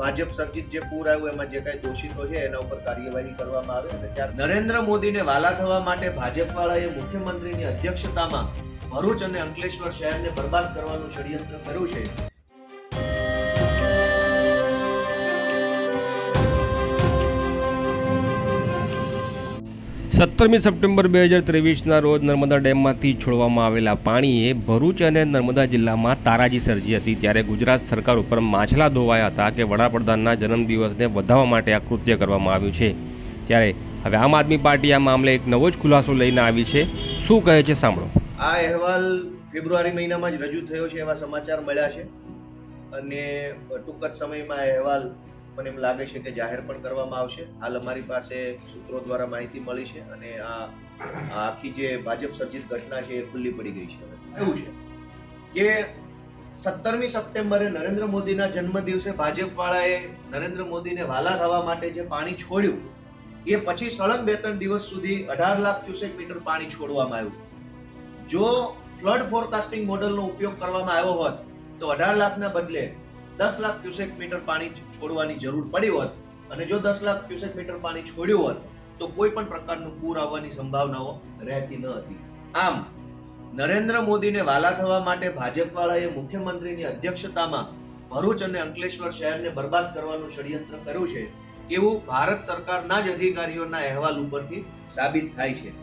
ભાજપ સર્જિત જે પૂર આવ્યું, એમાં જે કાંઈ દોષિતો છે, એના ઉપર કાર્યવાહી કરવામાં આવે અને ત્યારે નરેન્દ્ર મોદીને વાલા થવા માટે ભાજપવાળાએ મુખ્યમંત્રીની અધ્યક્ષતામાં ભરૂચ અને અંકલેશ્વર શહેરને બરબાદ કરવાનું ષડયંત્ર કર્યું છે. સત્તરમી સપ્ટેમ્બર બે હજાર ત્રેવીસના રોજ નર્મદા ડેમમાંથી છોડવામાં આવેલા પાણીએ ભરૂચ અને નર્મદા જિલ્લામાં તારાજી સર્જી હતી. ત્યારે ગુજરાત સરકાર ઉપર માછલા ધોવાયા હતા કે વડાપ્રધાનના જન્મદિવસને વધાવવા માટે આ કૃત્ય કરવામાં આવ્યું છે. ત્યારે હવે આમ આદમી પાર્ટી આ મામલે એક નવો જ ખુલાસો લઈને આવી છે. શું કહે છે સાંભળો. આ અહેવાલ ફેબ્રુઆરી મહિનામાં જ રજૂ થયો છે એવા સમાચાર મળ્યા છે. અને ટૂંક જ સમયમાં અહેવાલ મને એમ લાગે છે કે જાહેર પણ કરવામાં આવશે. હાલ અમારી પાસે સૂત્રો દ્વારા માહિતી મળી છે અને આ આખી જે ભાજપ સર્જિત ઘટના છે એ ખુલ્લી પડી ગઈ છે એવું છે. કે સત્તરમી સપ્ટેમ્બરે નરેન્દ્ર મોદીના જન્મ દિવસે ભાજપ વાળાએ નરેન્દ્ર મોદીને વાલા થવા માટે જે પાણી છોડ્યું, એ પછી સળંગ બે ત્રણ દિવસ સુધી અઢાર લાખ ક્યુસેક મીટર પાણી છોડવામાં આવ્યું. જો ફ્લડ ફોરકાસ્ટિંગ મોડલનો ઉપયોગ કરવામાં આવ્યો હોત, તો અઢાર લાખના બદલે દસ લાખ ક્યુસેક મીટર પાણી છોડવાની જરૂર પડી હોત અને જો દસ લાખ ક્યુસેક મીટર પાણી છોડ્યું હોત, તો કોઈ પણ પ્રકારનું પૂર આવવાની સંભાવનાઓ રહેતી ન હતી. આમ, નરેન્દ્ર મોદીને વાલા થવા માટે ભાજપવાળાએ મુખ્યમંત્રીની અધ્યક્ષતામાં ભરૂચ અને અંકલેશ્વર શહેરને બરબાદ કરવાનું ષડયંત્ર કર્યું છે, એવું ભારત સરકારના જ અધિકારીઓના અહેવાલ ઉપરથી સાબિત થાય છે.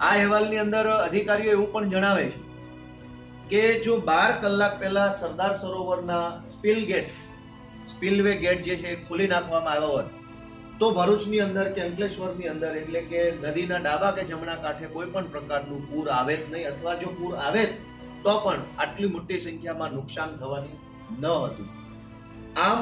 આ અહેવાલની અંદર અધિકારીઓ એવું પણ જણાવે છે કે જો બાર કલાક પહેલા સરદાર સરોવરના સ્પિલ ગેટ, સ્પિલવે ગેટ જે છે એ ખોલી નાખવામાં આવ્યો હોત, તો ભરૂચની અંદર કે અંકલેશ્વરની અંદર, એટલે કે નદીના ડાબા કે જમણા કાંઠે કોઈ પણ પ્રકારનું પૂર આવે જ નહીં, અથવા જો પૂર આવે તો પણ આટલી મોટી સંખ્યામાં નુકસાન થવાની ન હતું. આમ,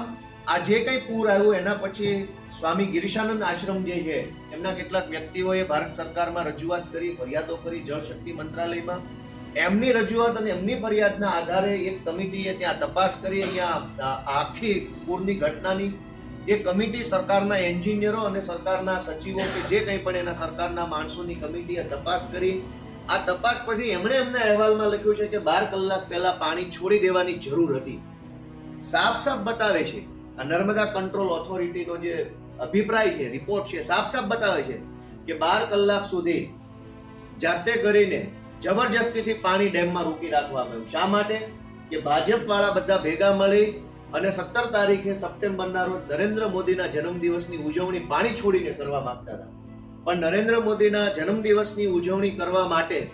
આ જે કંઈ પૂર આવ્યું, એના પછી સ્વામી ગિરિશાનંદ આશ્રમ જે છે, એમના કેટલાક વ્યક્તિઓએ ભારત સરકારમાં રજૂઆત કરી, ફરિયાદો કરી જળશક્તિ મંત્રાલયમાં એમની રજૂઆત અને એમની ફરિયાદના આધારે એક કમિટીએ ત્યાં તપાસ કરી અહીંયા આખી પૂરની ઘટનાની એ કમિટી સરકારના એન્જિનિયરો અને સરકારના સચિવો કે જે કંઈ પણ એના સરકારના માણસોની કમિટીએ તપાસ કરી. આ તપાસ પછી એમણે એમના અહેવાલમાં લખ્યું છે કે બાર કલાક પહેલા પાણી છોડી દેવાની જરૂર હતી. સાફ સાફ બતાવે છે. આ નર્મદા કંટ્રોલ ઓથોરિટીનો જે અભિપ્રાય છે, રિપોર્ટ છે, સાફ સાફ બતાવે છે કે બાર કલાક સુધી જાતે કરીને જબરજસ્તીથી પાણી ડેમમાં રોકી રાખવામાં આવ્યું. શા માટે? કે ભાજપ વાળા બધા ભેગા મળી અને સત્તર તારીખે સપ્ટેમ્બરના રોજ નરેન્દ્ર મોદીના જન્મદિવસની ઉજવણી પાણી છોડીને કરવા માંગતા હતા. પણ નરેન્દ્ર મોદીના જન્મદિવસની ઉજવણી કરવા માટે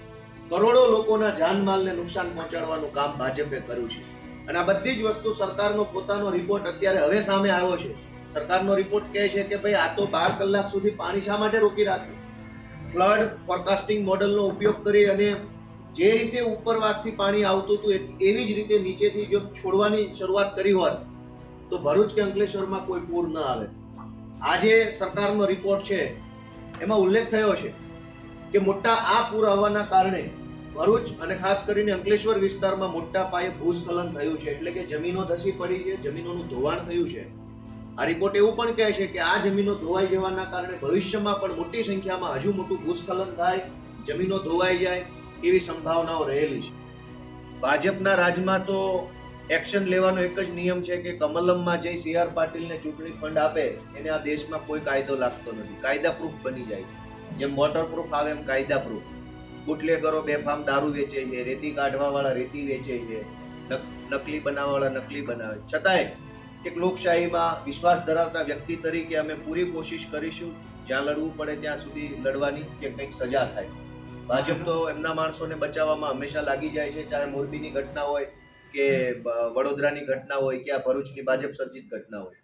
કરોડો લોકોના જાનમાલને નુકસાન પહોંચાડવાનું કામ ભાજપે કર્યું છે. અને આ બધી જ વસ્તુ સરકારનો પોતાનો રિપોર્ટ અત્યારે હવે સામે આવ્યો છે. સરકારનો રિપોર્ટ કહે છે કે ભાઈ, આ તો બાર કલાક સુધી પાણી શા માટે રોકી રાખ્યું? ફ્લડ ફોરકાસ્ટિંગ મોડલનો ઉપયોગ કરી અને જે રીતે ઉપરવાસથી પાણી આવતું હતું એવી જ રીતે નીચેથી જો છોડવાની શરૂઆત કરી હોત, તો ભરૂચ કે અંકલેશ્વરમાં કોઈ પૂર ન આવે. આજે સરકારનો રિપોર્ટ છે, એમાં ઉલ્લેખ થયો છે કે મોટા આ પૂર આવવાના કારણે ભરૂચ અને ખાસ કરીને અંકલેશ્વર વિસ્તારમાં મોટા પાયે ભૂસ્ખલન થયું છે. એટલે કે જમીનો ધસી પડી છે, જમીનોનું ધોવાણ થયું છે. આ રિપોર્ટ એવું પણ કહે છે કે આ જમીનો ધોવાઈ જવાના કારણે ભવિષ્યમાં પણ મોટી સંખ્યામાં હજુ મોટું ભૂસ્ખલન થાય, જમીનો ધોવાઈ જાય એવી સંભાવનાઓ રહેલી છે. ભાજપના રાજમાં તો એક્શન લેવાનો એક જ નિયમ છે કે કમલમમાં જઈ સી આર પાટીલને ચૂંટણી ફંડ આપે, એને આ દેશમાં કોઈ કાયદો લાગતો નથી. કાયદા પ્રૂફ બની જાય. જેમ વોટર પ્રૂફ આવે એમ કાયદા પ્રૂફ બુટલેગરો બેફામ દારૂ વેચે છે, રેતી કાઢવાવાળા રેતી વેચે છે, નક- નકલી બનાવવાવાળા નકલી બનાવે છતાંય એક લોકશાહીમાં વિશ્વાસ ધરાવતા વ્યક્તિ તરીકે અમે પૂરી કોશિશ કરીશું, જ્યાં લડવું પડે ત્યાં સુધી લડવાની કે કંઈક સજા થાય. ભાજપ તો એમના માણસોને બચાવવામાં હંમેશા લાગી જાય છે, ચાહે મોરબીની ઘટના હોય કે વડોદરાની ઘટના હોય કે આ ભરૂચની ભાજપ સર્જિત ઘટના હોય.